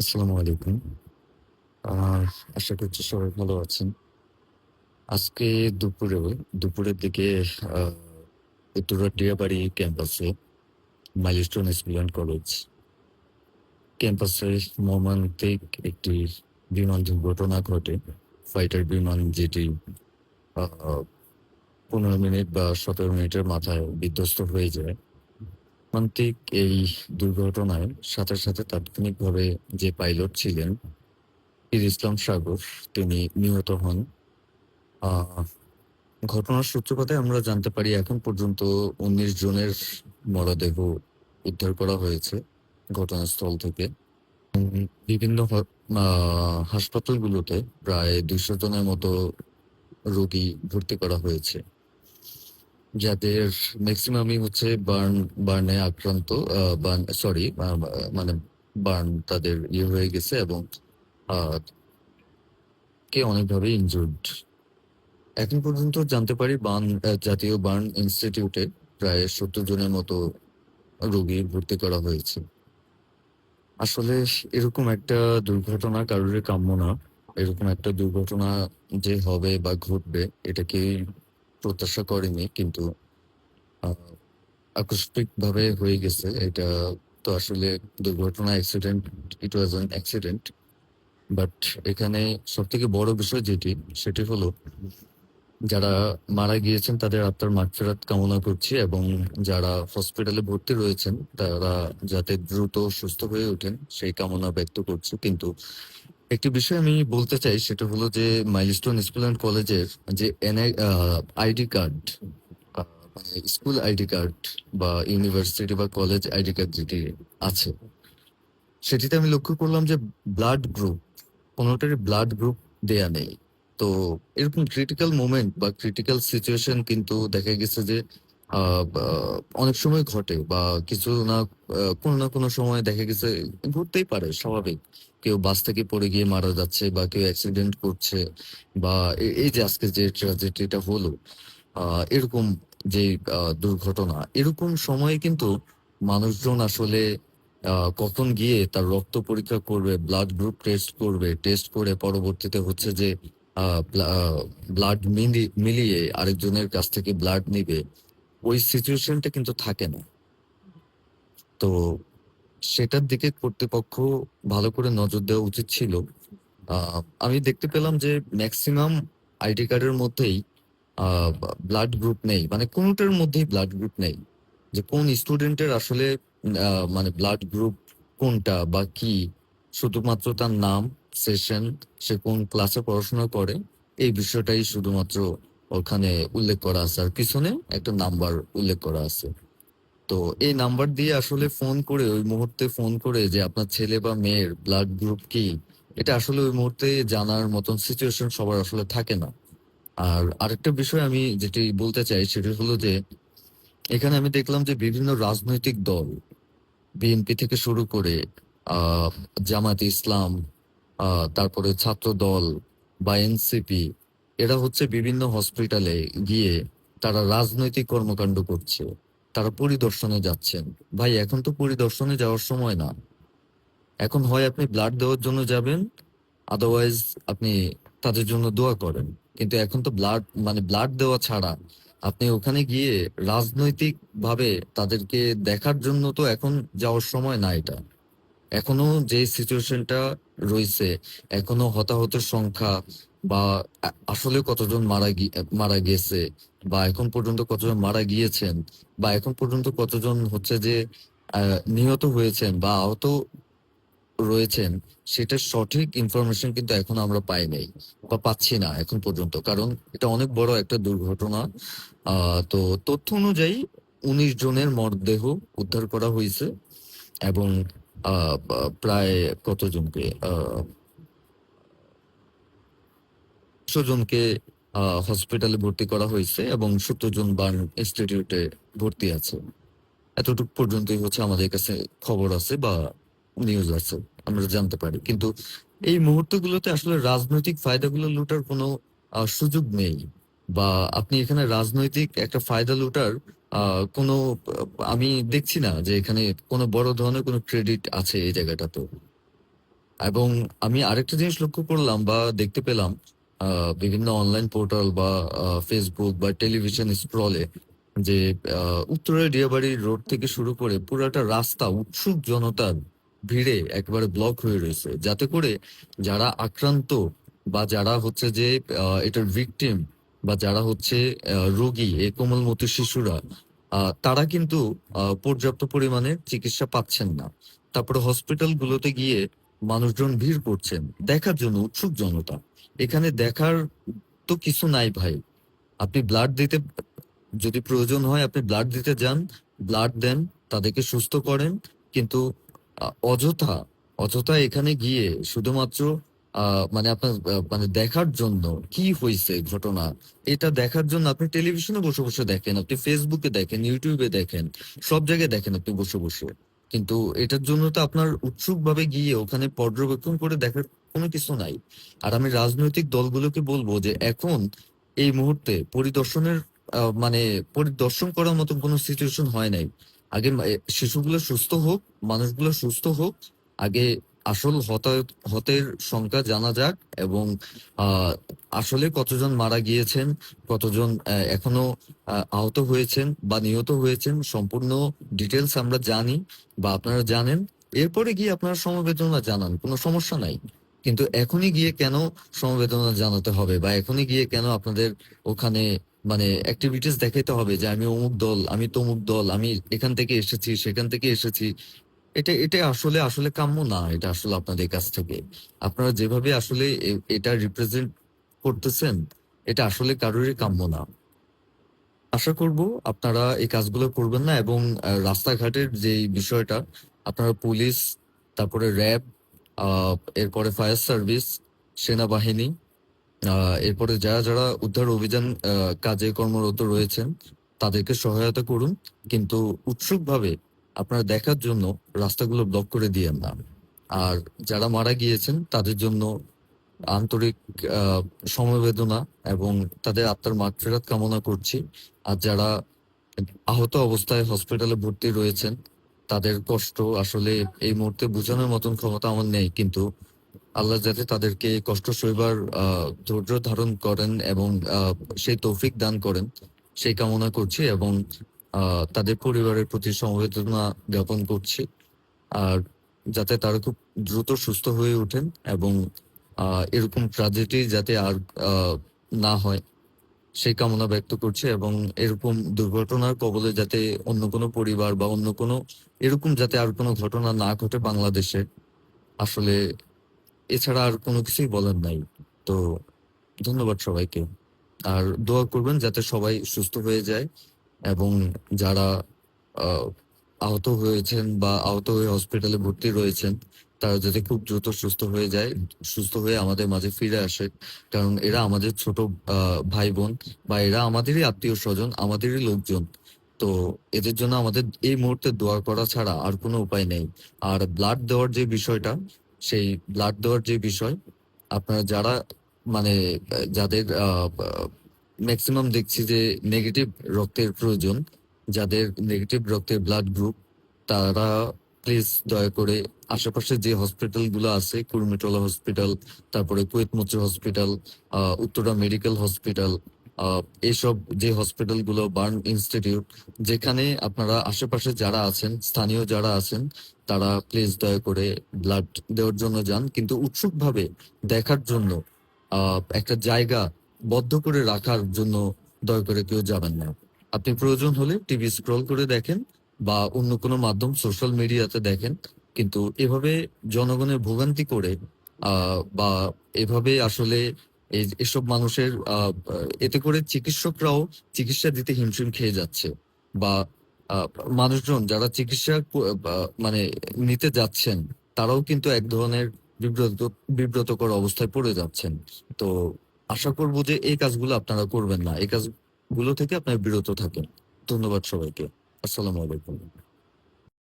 আসসালামু আলাইকুম। আশা করছি সবাই ভালো আছেন। আজকে দুপুরে, দুপুরের দিকে উত্তরা টিয়াবাড়ি ক্যাম্পাসে মাইলস্টোন স্কুল কলেজ ক্যাম্পাসে মর্মান্তিক একটি বিমান দুর্ঘটনা ঘটে। ফাইটার বিমান যেটি পনেরো মিনিট বা সতেরো মিনিটের মাথায় বিধ্বস্ত হয়ে যায়। মর্মান্তিক এই দুর্ঘটনায় সাথে সাথে তাৎক্ষণিকভাবে যে পাইলট ছিলেন, পীর ইসলাম সাগর, তিনি নিহত হন। ঘটনার সূত্রপাতে আমরা জানতে পারি এখন পর্যন্ত উনিশ জনের মরদেহ উদ্ধার করা হয়েছে ঘটনাস্থল থেকে। বিভিন্ন হাসপাতালগুলোতে প্রায় দুইশো জনের মতো রোগী ভর্তি করা হয়েছে। যাদের ম্যাক্সিমামই হচ্ছে বার্ন বার্নে আক্রান্ত বার্ন সরি মানে বার্ন তাদের ইয়ে হয়ে গেছে এবং কে অনেকভাবে ইনজুর্ড এখন পর্যন্ত জানতে পারি বার্ন জাতীয় বার্ন ইনস্টিটিউটে প্রায় সত্তর জনের মতো রোগী ভর্তি করা হয়েছে। আসলে এরকম একটা দুর্ঘটনা কারোর কাম্য না। এরকম একটা দুর্ঘটনা যে হবে বা ঘটবে এটা কেউই প্রত্যাশা করেনি, কিন্তু আকস্মিক ভাবে হয়ে গেছে। এটা তো আসলে দুর্ঘটনা accident it was an accident but এখানে সব থেকে বড় বিষয় যেটি, সেটি হলো যারা মারা গিয়েছেন, তাদের আত্মার মাগফিরাত কামনা করছি এবং যারা হসপিটালে ভর্তি রয়েছেন, তারা যাতে দ্রুত সুস্থ হয়ে ওঠেন, সেই কামনা ব্যক্ত করছি। কিন্তু একটি বিষয় আমি বলতে চাই, সেটা হলো যে মাইলস্টোন স্কুল অ্যান্ড কলেজের যে NI ID card school ID card বা ইউনিভার্সিটি বা কলেজ আইডি কার্ড যেটি আছে, সেটিতে আমি লক্ষ্য করলাম যে ব্লাড গ্রুপ কোনোটারই ব্লাড গ্রুপ দেয়া নেই। তো এরকম ক্রিটিক্যাল মোমেন্ট বা ক্রিটিক্যাল সিচুয়েশন কিন্তু দেখা গেছে যে অনেক সময় ঘটে বা কিছু না কোনো না কোনো সময় দেখা গেছে ঘটতেই পারে, স্বাভাবিক। কেউ বাস থেকে পড়ে গিয়ে মারা যাচ্ছে বা কেউ অ্যাক্সিডেন্ট করছে বা এই যে আজকে যে ট্র্যাজেডিটা হলো এরকম যে দুর্ঘটনা, এরকম সময়ে কিন্তু মানুষজন আসলে কখন গিয়ে তার রক্ত পরীক্ষা করবে ব্লাড গ্রুপ টেস্ট করবে টেস্ট করে পরবর্তীতে হচ্ছে যে ব্লাড মিলিয়ে আরেকজনের কাছ থেকে ব্লাড নিবে ওই সিচুয়েশনটা কিন্তু থাকে না। তো সেটার দিকে কর্তৃপক্ষ ভালো করে নজর দেওয়া উচিত ছিল। আমি দেখতে পেলাম যে ম্যাক্সিমাম আইডি কার্ডের মধ্যেই ব্লাড গ্রুপ নেই। মানে কোনোটার মধ্যেই ব্লাড গ্রুপ নেই। যে কোন স্টুডেন্টের আসলে মানে ব্লাড গ্রুপ কোনটা বা কি, শুধুমাত্র তার নাম সেশন সে কোন ক্লাসে পড়াশোনা করে, এই বিষয়টাই শুধুমাত্র ওখানে উল্লেখ করা আছে। আর পিছনে একটা নাম্বার উল্লেখ করা আছে। তো এই নাম্বার দিয়ে আসলে ফোন করে, ওই মুহূর্তে ফোন করে যে আপনার ছেলে বা মেয়ের ব্লাড গ্রুপ কি, এটা আসলে ওই মুহূর্তে জানার মতন সিচুয়েশন সবার আসলে থাকে না। আর আরেকটা বিষয় আমি যেটি বলতে চাই, সেটা হলো যে, এখানে আমি দেখলাম যে বিভিন্ন রাজনৈতিক দল বিএনপি থেকে শুরু করে জামাত ইসলাম তারপরে ছাত্র দল বা এনসিপি এরা হচ্ছে বিভিন্ন হসপিটালে গিয়ে তারা রাজনৈতিক কর্মকাণ্ড করছে। তারা পরিদর্শনে যাচ্ছেন। ভাই, এখন তো পরিদর্শনে যাওয়ার সময় না। এখন হয় আপনি ব্লাড দেওয়ার জন্য যাবেন আদারওয়াইজ আপনি তাদের জন্য দোয়া করেন। কিন্তু এখন তো ব্লাড মানে ব্লাড দেওয়া ছাড়া আপনি ওখানে গিয়ে রাজনৈতিক ভাবে তাদেরকে দেখার জন্য তো এখন যাওয়ার সময় না এটা। এখনও যে সিচুয়েশনটা রয়েছে, এখনও হতাহতের সংখ্যা বা আসলে কতজন মারা মারা গেছে বা এখন পর্যন্ত কতজন মারা গিয়েছেন বা এখন পর্যন্ত কতজন হচ্ছে যে নিহত হয়েছেন বা আহত রয়েছেন, সেটার সঠিক ইনফরমেশন কিন্তু এখন আমরা পাই নাই বা পাচ্ছি না এখন পর্যন্ত। কারণ এটা অনেক বড় একটা দুর্ঘটনা। তো তথ্য অনুযায়ী উনিশ জনের মরদেহ উদ্ধার করা হয়েছে এবং প্রায় কতজনকে জনকে হসপিটালে ভর্তি করা হয়েছে এবং সত্তর জন বার্ন ইনস্টিটিউটে ভর্তি আছে। এতটুকু পর্যন্তই হচ্ছে আমাদের কাছে খবর আছে বা নিউজ আছে, আমরা জানতে পারি। কিন্তু এই মুহূর্তগুলোতে আসলে রাজনৈতিক ফায়দাগুলো লুটার কোনো সুযোগ নেই। বা আপনি এখানে রাজনৈতিক একটা ফায়দা লুটার কোনো, আমি দেখছি না যে এখানে কোনো বড় ধরনের কোনো ক্রেডিট আছে এই জায়গাটাতে এবং আমি আরেকটা জিনিস লক্ষ্য করলাম বা দেখতে পেলাম বিভিন্ন অনলাইন পোর্টাল বা ফেসবুক বা টেলিভিশন স্ক্রলে যে উত্তরের ডিয়াবাড়ি রোড থেকে শুরু করে পুরাটা রাস্তা, উৎসুক জনতার ভিড়ে একবারে ব্লক হয়ে রয়েছে। যাতে করে যারা আক্রান্ত বা যারা হচ্ছে যে এটার ভিকটিম বা যারা হচ্ছে রোগী, এই কোমলমতি শিশুরা তারা কিন্তু পর্যাপ্ত পরিমাণে চিকিৎসা পাচ্ছেন না। তারপরে হসপিটাল গুলোতে গিয়ে মানুষজন ভিড় করছেন। দেখার জন্য উৎসুক জনতা। এখানে দেখার তো কিছু নাই ভাই। আপনি ব্লাড দিতে, যদি প্রয়োজন হয় আপনি ব্লাড দিতে যান, ব্লাড দেন, তাদেরকে সুস্থ করেন। কিন্তু অযথা অযথা এখানে গিয়ে শুধুমাত্র মানে আপনার মানে দেখার জন্য কি হয়েছে ঘটনা? এটা দেখার জন্য আপনি টেলিভিশনে বসে বসে দেখেন, আপনি ফেসবুকে দেখেন ইউটিউবে দেখেন, সব জায়গায় দেখেন আপনি বসে বসে। কিন্তু এটার জন্য তো আপনার উৎসুক ভাবে গিয়ে ওখানে পর্যবেক্ষণ করে দেখার কোনো কিছু নাই। আর আমি রাজনৈতিক দলগুলোকে বলব যে এখন এই মুহূর্তে পরিদর্শনের মানে পরিদর্শন করার মতো কোনো সিচুয়েশন হয় নাই। আগে শিশুগুলো সুস্থ হোক, মানুষগুলো সুস্থ হোক, আগে আসল হতের সংখ্যা জানা যাক এবং আসলে কতজন মারা গিয়েছেন, কতজন এখনও আহত হয়েছেন বা নিহত হয়েছেন সম্পূর্ণ ডিটেলস আমরা জানি বা আপনারা জানেন। এরপরে গিয়ে আপনারা সমবেদনা জানান, কোনো সমস্যা নাই। কিন্তু এখনই গিয়ে কেন সমবেদনা জানাতে হবে বা এখনই গিয়ে কেন আপনাদের ওখানে মানে অ্যাক্টিভিটিস দেখাইতে হবে যে আমি অমুক দল, আমি তমুক দল, আমি এখান থেকে এসেছি, সেখান থেকে এসেছি এটা এটা আসলে আসলে কাম্য না। এটা আসলে আপনাদের কাছ থেকে। আপনারা যেভাবে আসলে এটা রিপ্রেজেন্ট করতেছেন, এটা আসলে কারোরই কাম্য না। আশা করব আপনারা এই কাজগুলো করবেন না এবং রাস্তাঘাটের যে বিষয়টা, আপনারা পুলিশ, তারপরে র্যাব এরপরে ফায়ার সার্ভিস, সেনাবাহিনী এরপরে যারা যারা উদ্ধার অভিযান কাজে কর্মরত রয়েছেন, তাদেরকে সহায়তা করুন। কিন্তু উৎসুকভাবে আপনারা দেখার জন্য রাস্তাগুলো ব্লক করে দিয়েন না। আর যারা মারা গিয়েছেন, তাদের জন্য আন্তরিক সমবেদনা এবং তাদের আত্মার মাগফিরাত কামনা করছি। আর যারা আহত অবস্থায় হসপিটালে ভর্তি রয়েছেন, তাদের কষ্ট আসলে এই মুহূর্তে বোঝানোর মতন ক্ষমতা আমার নেই, কিন্তু আল্লাহ যাতে তাদেরকে কষ্ট সইবার ধৈর্য ধারণ করেন এবং সেই তৌফিক দান করেন, সেই কামনা করছি এবং তাদের পরিবারের প্রতি সমবেদনা জ্ঞাপন করছি। আর যাতে তারা খুব দ্রুত সুস্থ হয়ে ওঠেন এবং এরকম ট্রাজেডি যাতে আর না হয়, সেই কামনা ব্যক্ত করছে এবং এরকম দুর্ঘটনার কবলে যাতে অন্য কোনো পরিবার বা অন্য কোনো, এরকম যাতে আর কোনো ঘটনা না ঘটে বাংলাদেশে, আসলে এছাড়া আর কোনো কিছুই বলার নাই। তো ধন্যবাদ সবাইকে। আর দোয়া করবেন যাতে সবাই সুস্থ হয়ে যায়। এবং যারা আহত হয়েছেন বা আহত হয়ে হসপিটালে ভর্তি রয়েছেন, তারা যাতে খুব দ্রুত সুস্থ হয়ে যায়, সুস্থ হয়ে আমাদের মাঝে ফিরে আসে। কারণ এরা আমাদের ছোট ভাই বোন বা এরা আমাদেরই আত্মীয় স্বজন আমাদেরই লোকজন। তো এদের জন্য আমাদের এই মুহূর্তে দোয়া করা ছাড়া আর কোনো উপায় নেই। আর ব্লাড দেওয়ার যে বিষয়টা, সেই ব্লাড দেওয়ার যে বিষয়, আপনারা যারা মানে যাদের ম্যাক্সিমাম দেখছি যে নেগেটিভ রক্তের প্রয়োজন। যাদের নেগেটিভ রক্তের ব্লাড গ্রুপ তারা প্লিজ দয়া করে আশেপাশে যে হসপিটালগুলো আছে কুর্মিটোলা হসপিটাল তারপরে কুয়েত মচুর হসপিটাল উত্তরা মেডিকেল হসপিটাল আহ, এইসব যে হসপিটালগুলো বার্ন ইনস্টিটিউট যেখানে আপনারা আশেপাশে যারা আছেন স্থানীয় যারা আছেন তারা প্লিজ দয়া করে ব্লাড দেওয়ার জন্য যান। কিন্তু উৎসুকভাবে দেখার জন্য একটা জায়গা বদ্ধ করে রাখার জন্য দয়া করে কেউ যাবেন না। আপনি প্রয়োজন হলে টিভি স্ক্রল করে দেখেন বা অন্য কোনো মাধ্যম সোশ্যাল মিডিয়াতে দেখেন। কিন্তু এভাবে জনগণের ভোগান্তি করে বা এভাবে আসলে এসব মানুষের এতে করে চিকিৎসকরাও চিকিৎসা দিতে হিমশিম খেয়ে যাচ্ছে বা মানুষজন যারা চিকিৎসা মানে নিতে যাচ্ছেন, তারাও কিন্তু এক ধরনের বিব্রত, বিব্রতকর অবস্থায় পড়ে যাচ্ছেন। তো আশা করব যে এই কাজগুলো আপনারা করবেন না। এই কাজগুলো থেকে আপনারা বিরত থাকেন। ধন্যবাদ সবাইকে। আসসালামু আলাইকুম।